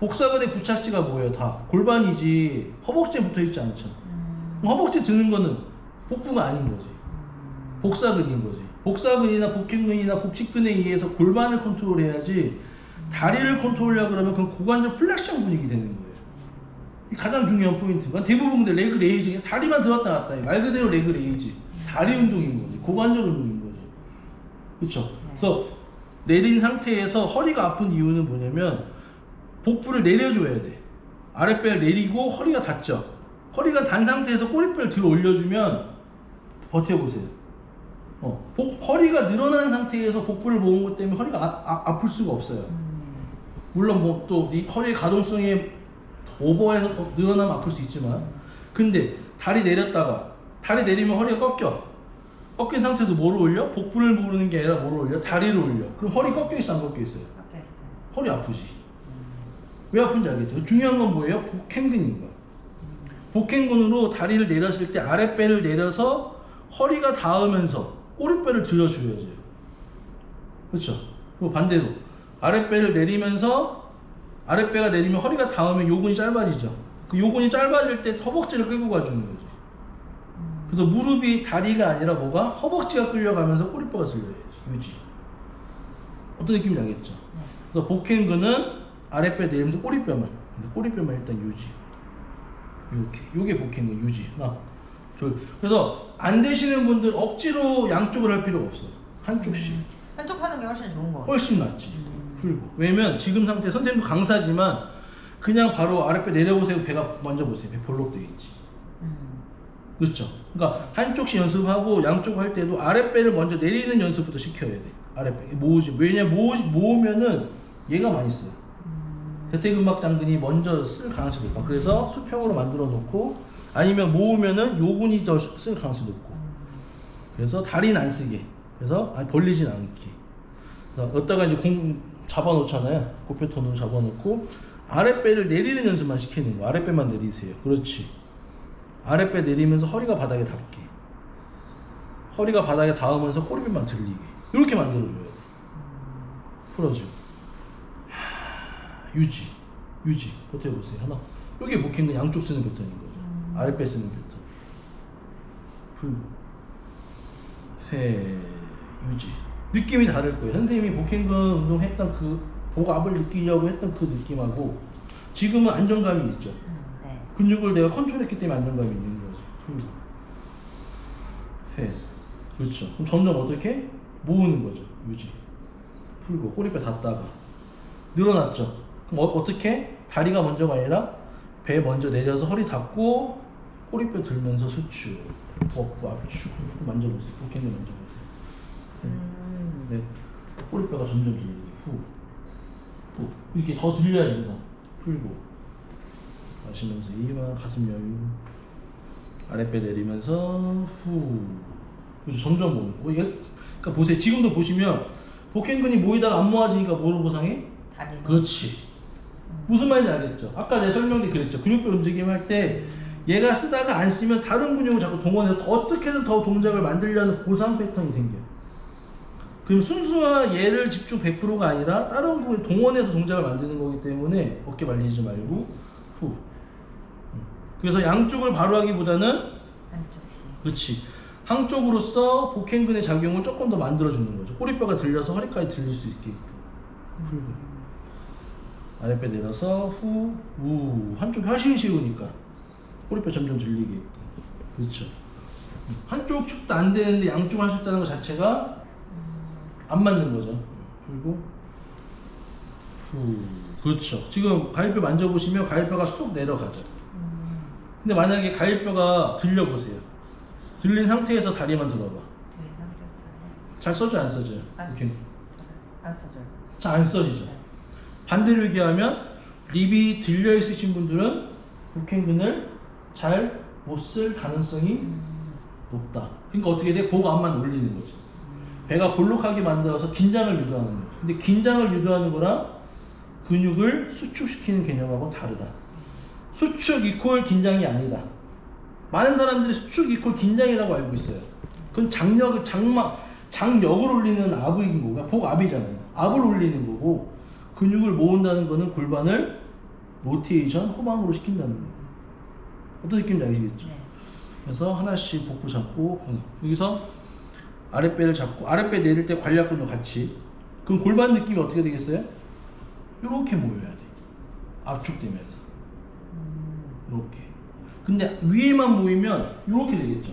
복사근의 부착지가 뭐예요? 다 골반이지 허벅지에 붙어 있지 않잖아. 음. 그럼 허벅지 드는 거는 복부가 아닌 거지. 복사근인 거지. 복사근이나 복행근이나 복직근에 의해서 골반을 컨트롤해야지 다리를 컨트롤하려 그러면 그건 고관절 플렉션 분위기 되는 거예요. 이 가장 중요한 포인트가 대부분 근데 레그 레이즈 그냥 다리만 들었다 놨다 해. 말 그대로 레그 레이즈 다리 운동인 거지 고관절 운동인 거죠. 그렇죠. 그래서 내린 상태에서 허리가 아픈 이유는 뭐냐면 복부를 내려줘야 돼. 아랫배를 내리고 허리가 닿죠. 허리가 단 상태에서 꼬리뼈를 들어 올려주면 버텨보세요. 어, 복, 허리가 늘어난 상태에서 복부를 모은 것 때문에 허리가 아, 아, 플 수가 없어요. 물론 뭐또이 허리의 가동성이 오버해서 또 늘어나면 아플 수 있지만 근데 다리 내렸다가 다리 내리면 허리가 꺾여 꺾인 상태에서 뭐를 올려? 복부를 모르는 게 아니라 뭐를 올려? 다리를 올려 그럼 허리 꺾여 있어 안 꺾여 있어요? 깎여 있어요. 허리 아프지 왜 아픈지 알겠죠? 중요한 건 뭐예요? 복행근인 거야 복행근으로 다리를 내렸을 때 아랫배를 내려서 허리가 닿으면서 꼬리뼈를 들어줘야 돼요 그렇죠? 그리고 반대로 아랫배를 내리면서 아랫배가 내리면 허리가 닿으면 요근이 짧아지죠. 그 요근이 짧아질 때 허벅지를 끌고 가주는 거지. 그래서 무릎이 다리가 아니라 뭐가 허벅지가 끌려가면서 꼬리뼈가 쓸려야지. 유지. 어떤 느낌인지 알겠죠? 네. 그래서 복행근은 아랫배 내리면서 꼬리뼈만. 근데 꼬리뼈만 일단 유지. 이렇게. 요게 복행근 유지. 하나, 둘. 그래서 안 되시는 분들 억지로 양쪽을 할 필요가 없어요. 한쪽씩. 한쪽 하는 게 훨씬 좋은 거 같아요. 훨씬 낫지. 풀고. 왜냐면 지금 상태 선생님도 강사지만 그냥 바로 아랫배 내려보세요. 배가 먼저 보세요. 배 볼록 되어 있지. 음. 그렇죠. 그러니까 한쪽씩 연습하고 양쪽 할 때도 아랫배를 먼저 내리는 연습부터 시켜야 돼. 아랫배 모으지. 왜냐 모으 모으면은 얘가 많이 써요. 대퇴근막 당근이 먼저 쓸 가능성이 높아. 그래서 수평으로 만들어 놓고 아니면 모으면은 요근이 더 쓸 가능성이 높고. 그래서 다리는 안 쓰게. 그래서 아니, 벌리진 않게. 그래서 여기다가 이제 공 잡아 놓잖아요. 고표톤으로 잡아 놓고 아랫배를 내리는 연습만 시키는 거. 아랫배만 내리세요. 그렇지. 아랫배 내리면서 허리가 바닥에 닿게. 허리가 바닥에 닿으면서 꼬리뼈만 들리게. 이렇게 만들어 줘야 돼. 풀어줘. 하, 유지. 유지. 버텨 보세요. 하나. 여기 목행근 양쪽 쓰는 패턴인 거죠. 아랫배 쓰는 패턴. 풀. 세. 유지. 느낌이 다를 거예요. 선생님이 복행근 운동 했던 그 복압을 느끼려고 했던 그 느낌하고 지금은 안정감이 있죠. 음, 네. 근육을 내가 컨트롤했기 때문에 안정감이 있는 거지. 풀고. 셋. 그렇죠. 그럼 점점 어떻게? 모으는 거죠. 유지. 풀고 꼬리뼈 닿다가 늘어났죠. 그럼 어, 떻게 다리가 먼저가 아니라 배 먼저 내려서 허리 닿고 꼬리뼈 들면서 수축, 복부 압축 만져보세요. 복행근 만져보세요. 음. 네. 꼬리뼈가 점점 들리게 후, 후 이렇게 더 들려야 됩니다. 풀고 마시면서 이만 가슴 여유 아랫배 내리면서 후 그래서 점점 거. 이게 그러니까 보세요. 지금도 보시면 복행근이 모이다가 안 모아지니까 뭐로 보상해? 다리. 그렇지. 무슨 말인지 알겠죠? 아까 제가 설명 때 그랬죠. 근육별 움직임 할 때 얘가 쓰다가 안 쓰면 다른 근육을 자꾸 동원해서 더 어떻게든 더 동작을 만들려는 보상 패턴이 생겨요. 그럼 순수한 얘를 집중 100%가 아니라 다른 근육 동원해서 동작을 만드는 거기 때문에 어깨 말리지 말고 후. 음. 그래서 양쪽을 바로 하기보다는. 그렇지. 한쪽으로서 복행근의 작용을 조금 더 만들어주는 거죠. 꼬리뼈가 들려서 허리까지 들릴 수 있게끔. 아랫배 내려서 후, 우. 한쪽이 훨씬 쉬우니까. 꼬리뼈 점점 들리게끔. 그렇죠. 한쪽 축도 안 되는데 양쪽 할 수 있다는 것 자체가 안 맞는 거죠. 풀고. 후. 그렇죠. 지금 가위뼈 만져보시면 가위뼈가 쑥 내려가죠. 음. 근데 만약에 가위뼈가 들려보세요. 들린 상태에서 다리만 들어봐. 들린 상태에서 다리. 잘 써져 안 써져요? 안 이렇게 안 써져요. 잘 안 써지죠. 네. 반대로 얘기하면 립이 들려 있으신 분들은 복행근을 잘 못 쓸 가능성이 음. 높다. 그러니까 어떻게 돼? 복 앞만 올리는 거지. 배가 볼록하게 만들어서 긴장을 유도하는 거죠. 근데 긴장을 유도하는 거랑 근육을 수축시키는 개념하고는 다르다. 수축 이퀄 긴장이 아니다. 많은 사람들이 수축 이퀄 긴장이라고 알고 있어요. 그건 장력, 장막, 장력을 올리는 압인 거고, 복 압이잖아요. 압을 올리는 거고, 근육을 모은다는 거는 골반을 로테이션 후방으로 시킨다는 거예요. 어떤 느낌인지 아시겠죠? 네. 그래서 하나씩 복부 잡고 어, 여기서 아랫배를 잡고 아랫배 내릴 때 관략근도 같이 그럼 골반 느낌이 어떻게 되겠어요? 이렇게 모여야 돼 압축되면서 음. 이렇게 근데 위에만 모이면 이렇게 되겠죠